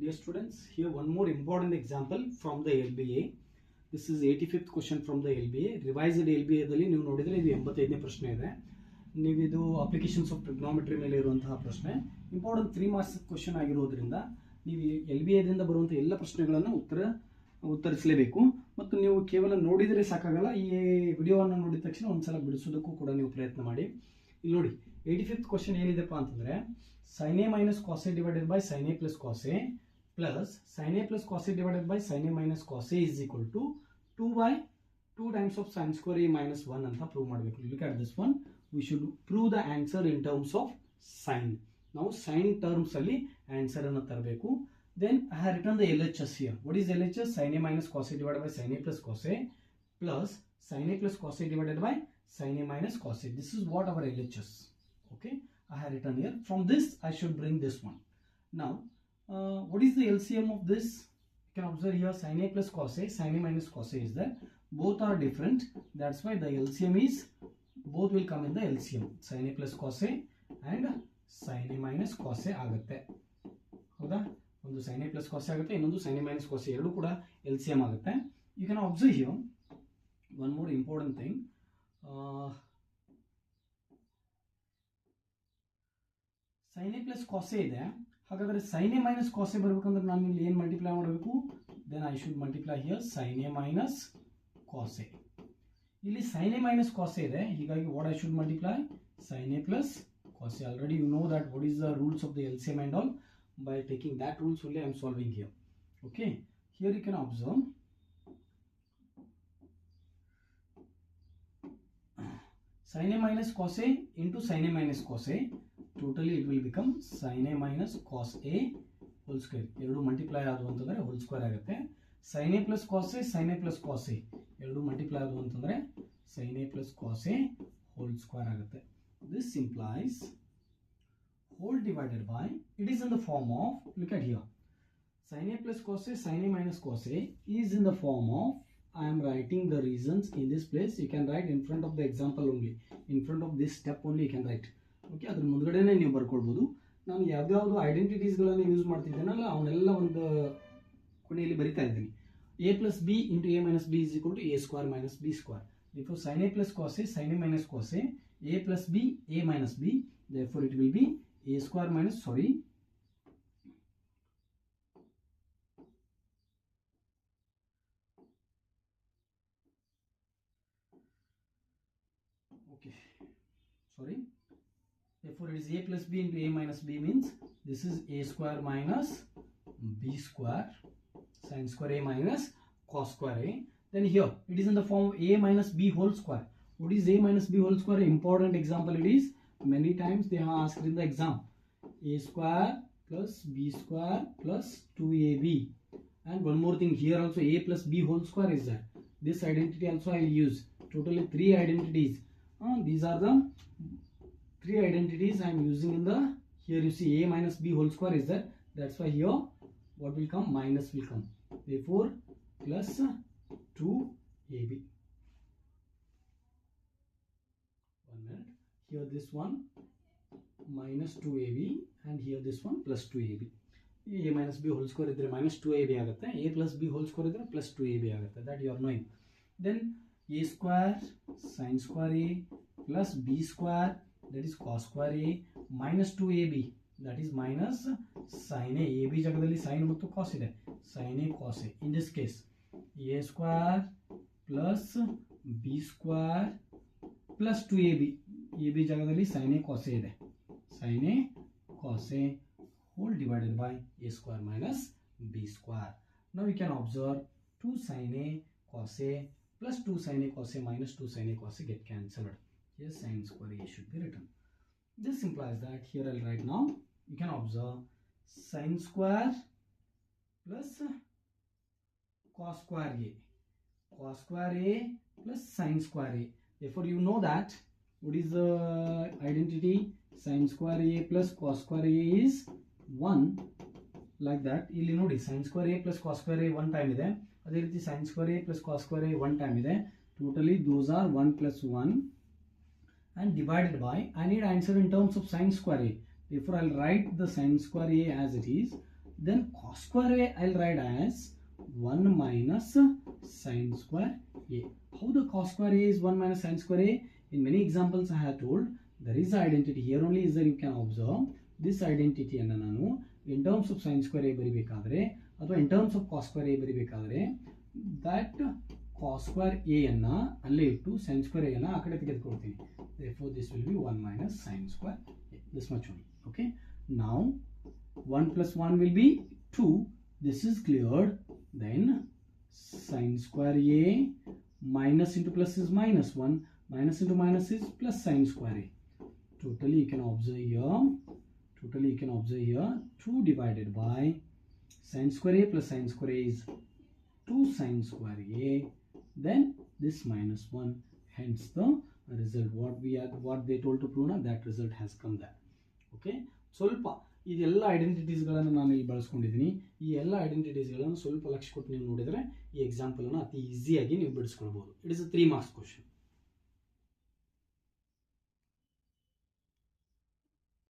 Dear students, here one more important example from the LBA. This is eighty fifth from from the L B A revised L B ಎದಲ್ಲಿ ನೀವು ನೋಡಿದರೆ ಇದು ಎಂಬತ್ತೈದನೇ ಪ್ರಶ್ನೆ ಇದೆ ನೀವು ಇದು applications of trigonometry ಮೇಲೆ ಇರುವಂತಹ ಪ್ರಶ್ನೆ ಇಂಪಾರ್ಟೆಂಟ್ ತ್ರೀ ಮಾರ್ಕ್ಸ್ ಕ್ವಶನ್ ಆಗಿರೋದ್ರಿಂದ ನೀವು ಎಲ್ ಬಿ ಎದಿಂದ ಬರುವಂಥ ಎಲ್ಲ ಪ್ರಶ್ನೆಗಳನ್ನು ಉತ್ತರ ಉತ್ತರಿಸಲೇಬೇಕು ಮತ್ತು ನೀವು ಕೇವಲ ನೋಡಿದರೆ ಸಾಕಾಗಲ್ಲ ಈ ವಿಡಿಯೋವನ್ನು ನೋಡಿದ ತಕ್ಷಣ ಒಂದು ಸಲ ಬಿಡಿಸೋದಕ್ಕೂ ಕೂಡ ನೀವು ಪ್ರಯತ್ನ ಮಾಡಿ ಇಲ್ಲಿ ನೋಡಿ ಏಯ್ಟಿ ಫಿಫ್ತ್ ಕ್ವಶನ್ ಏನಿದೆಪ್ಪ ಅಂತಂದರೆ sine A minus cos A divided by sine A plus cos A plus sin a plus cos a divided by sin a minus cos a is equal to 2 by 2 times of sin square a minus 1 And the prove ಮಾಡಬೇಕು look at this one we should prove the answer in terms of sin Now sin terms ಅಲ್ಲಿ answer ಅನ್ನು ತರಬೇಕು then i have written the lhs here what is lhs sin a minus cos a divided by sin a plus cos a plus sin a plus cos a divided by sin a minus cos a this is what our lhs okay i have written here from this i should bring this one now uh, what is the LCM of this? You can observe here sin A plus cos A, sin A minus cos A is there. Both are different. That's why the LCM is, both will come in the LCM. Sin A plus cos A and sin A minus cos A ಆಗುತ್ತೆ ಹೌದಾ ಒಂದು sin A plus cos A ಆಗುತ್ತೆ ಇನ್ನೊಂದು sin A minus cos A ಎರಡೂ ಕೂಡ LCM ಆಗುತ್ತೆ you can observe here one more important thing uh, sin A plus cos A there. sin a minus cos a multiply, then I should multiply here sin a minus cos a. Sin a minus cos a is what I should multiply, sin a plus cos a. Already you know that what is the rules of the LCM and all. By taking that rules only I am solving here. Okay, here you can observe sin a minus cos a into sin a minus cos a totally it will become sine A minus cos A whole square ಎರಡು multiply ಆದವು ಅಂತಂದರೆ whole square ಆಗುತ್ತೆ sine A plus cos A sine A plus cos A ಎರಡು multiply ಆದವು ಅಂತಂದರೆ sine A plus cos A whole square ಆಗುತ್ತೆ this implies whole divided by it is in the form of look at here sin a plus cos a sin a minus cos a is in the form of I am writing the reasons in this place you can write in front of the example only in front of this step only you can write okay ಅದ್ರ ಮುಂದ್ಗಡೆನೆ ನೀವು ಬರ್ಕೊಳ್ಬೋದು ನಾನು ಯಾವ್ದಾವ್ದು ಐಡೆಂಟಿಟೀಸ್ಗಳನ್ನು use ಮಾಡ್ತಿದ್ದೇನಲ್ಲ ಅವನ್ನೆಲ್ಲ ಒಂದು ಕೊನೆಯಲ್ಲಿ ಬರಿತಾ ಇದ್ದೀನಿ A plus B into A minus B is equal to A square minus B square therefore sine A plus cos a sin minus minus A A a plus b a minus b therefore it will be a square minus sorry sorry sorry Therefore, it is a plus b into a minus b means this is a square minus b square sine square a minus cos square a. Then here it is in the form of a minus b whole square. What is a minus b whole square? Important example it is. Many times they have asked in the exam. a square plus b square plus 2ab. And one more thing here also a plus b whole square is there. This identity also I will use. Totally three identities. Uh, these are the three identities I am using in the here you see a minus b whole square is there that's why here what will come minus will come therefore plus 2ab one minute here this one minus 2ab and here this one plus 2ab a minus b whole square is there minus 2ab a plus b whole square is there plus 2ab that you are knowing then a square sine square a plus b square that is cos square A minus two A B that is minus sine A B जगह sine मत cos sine A cos A in this case A square plus B square plus two A B A B जगह sine A cos A sine A cos A whole divided by A square minus B square now you can observe two sine A cos A plus two sine A cos A minus two sine A cos A get cancelled here sine square a should be written. This implies that here I'll write now, you can observe sine square plus cos square a, cos square a plus sine square a. Therefore, you know that what is the identity sine square a plus cos square a is 1 like that ili nodi sin square a plus cos square a one time. ide adhe ರೀತಿ sin square a plus cos square a one time. ide totally those are 1 plus 1 and divided by, I need answer in terms of sine square A. Therefore, I'll write the sine square A as it is. Then cos square A, I'll write as 1 minus sine square A. How the cos square A is 1 minus sine square A? In many examples I have told, there is identity. Here only is there you can observe this identity and then in terms of sin square A bekaadre, in terms of cos square A bekaadre, that cos square A anna, ಅಲ್ಲೇ ಇಟ್ಟು sin square A ಅನ್ನು Therefore, this will be 1 minus sine square, this much only. Okay. Now, 1 plus 1 will be 2. This is cleared. Then, sine square a minus into plus is minus 1. Minus into minus is plus sine square a. Totally, you can observe here. Totally, you can observe here 2 divided by sine square a plus sine square a is 2 sine square a. Then, this minus 1. Hence, the result what we are what they told to ಪೂರ್ಣ that result has come that okay ಸ್ವಲ್ಪ ಇದೆಲ್ಲ ಐಡೆಂಟಿಟೀಸ್ಗಳನ್ನು ನಾನು ಇಲ್ಲಿ ಬಳಸ್ಕೊಂಡಿದ್ದೀನಿ ಈ ಎಲ್ಲ ಐಡೆಂಟಿಟೀಸ್ಗಳನ್ನು ಸ್ವಲ್ಪ ಲಕ್ಷ ಕೊಟ್ಟು ನೀವು ನೋಡಿದರೆ ಈ ಎಕ್ಸಾಂಪಲನ್ನು ಅತಿ ಈಸಿಯಾಗಿ ನೀವು ಬಿಡಿಸ್ಕೊಳ್ಬೋದು it is a three marks question